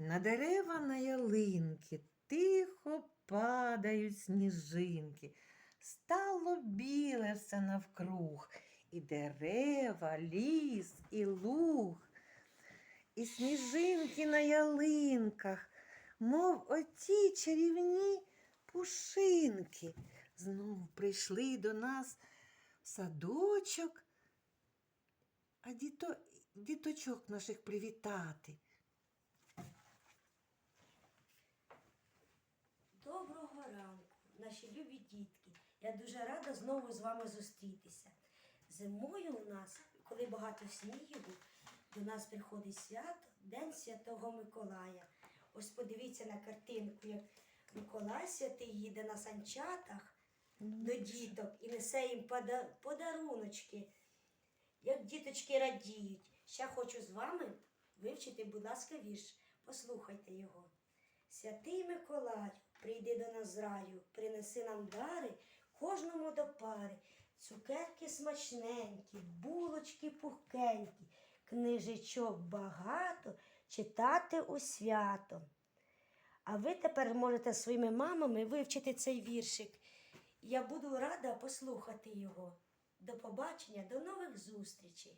На дерева на ялинки тихо падають сніжинки. Стало біле все навкруг, і дерева, ліс, і луг, і сніжинки на ялинках, мов оті чарівні пушинки. Знов прийшли до нас в садочок, а діто, діточок наших привітати. Ранку, наші любі дітки. Я дуже рада знову з вами зустрітися. Зимою у нас, коли багато снігу, до нас приходить свято, День Святого Миколая. Ось подивіться на картинку, як Миколай святий їде на санчатах до діток і несе їм подаруночки, як діточки радіють. Ще хочу з вами вивчити, будь ласка, вірш. Послухайте його. Святий Миколай, прийди до нас раю, принеси нам дари, кожному до пари, цукерки смачненькі, булочки пухкенькі, книжечок багато, читати у свято. А ви тепер можете своїми мамами вивчити цей віршик. Я буду рада послухати його. До побачення, до нових зустрічей.